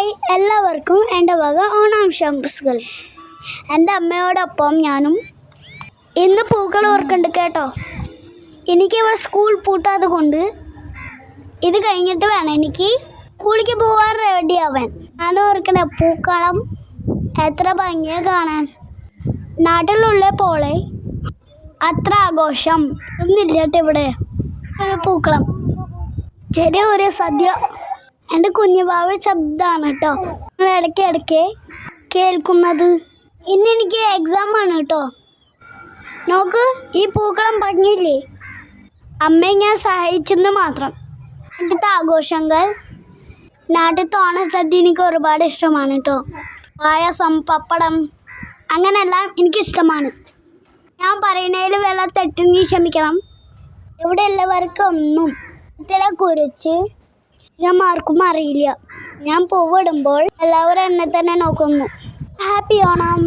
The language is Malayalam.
ഹായ്. എല്ലാവർക്കും എന്റെ വക ഓണാംശംസുകൾ. എന്റെ അമ്മയോടൊപ്പം ഞാനും. ഇന്ന് പൂക്കൾ ഓർക്കുന്നുണ്ട് കേട്ടോ. എനിക്ക് ഇവിടെ സ്കൂൾ പൂട്ടാത്തത് കൊണ്ട് ഇത് കഴിഞ്ഞിട്ട് വേണം. എനിക്ക് സ്കൂളിലേക്ക് പോകാൻ റെഡി ആവാൻ. ഞാൻ ഓർക്കണേ പൂക്കളം എത്ര ഭംഗിയാണ് കാണാൻ. നാട്ടിലുള്ള പോളെ അത്ര ആഘോഷം ഒന്നില്ല കേട്ടോ ഇവിടെ ഒരു പൂക്കളം. ചെറിയ ഒരു സദ്യ എന്റെ കുഞ്ഞുബാവ ശബ്ദമാണ് കേട്ടോ. നിങ്ങൾ ഇടയ്ക്ക് ഇടയ്ക്ക് കേൾക്കുന്നത്. ഇന്ന് എനിക്ക് എക്സാം ആണ് കേട്ടോ. നോക്ക് ഈ പൂക്കളം ഭംഗിയില്ലേ അമ്മയെ ഞാൻ സഹായിച്ചെന്ന് മാത്രം. അടുത്ത ആഘോഷങ്ങൾ. നാട്ടിലത്തെ ഓണസദ്യ എനിക്ക് ഒരുപാട് ഇഷ്ടമാണ് കേട്ടോ. പായസം പപ്പടം അങ്ങനെയെല്ലാം എനിക്കിഷ്ടമാണ് ഞാൻ പറയുന്നതിൽ വെള്ളം തെറ്റിനി ക്ഷമിക്കണം. ഇവിടെ ഉള്ളവർക്ക് ഒന്നും ഇതിനെ കുറിച്ച് ഞാൻ ആർക്കും അറിയില്ല. ഞാൻ പൂവിടുമ്പോൾ എല്ലാവരും എന്നെ തന്നെ നോക്കുന്നു. ഹാപ്പി ഓണം.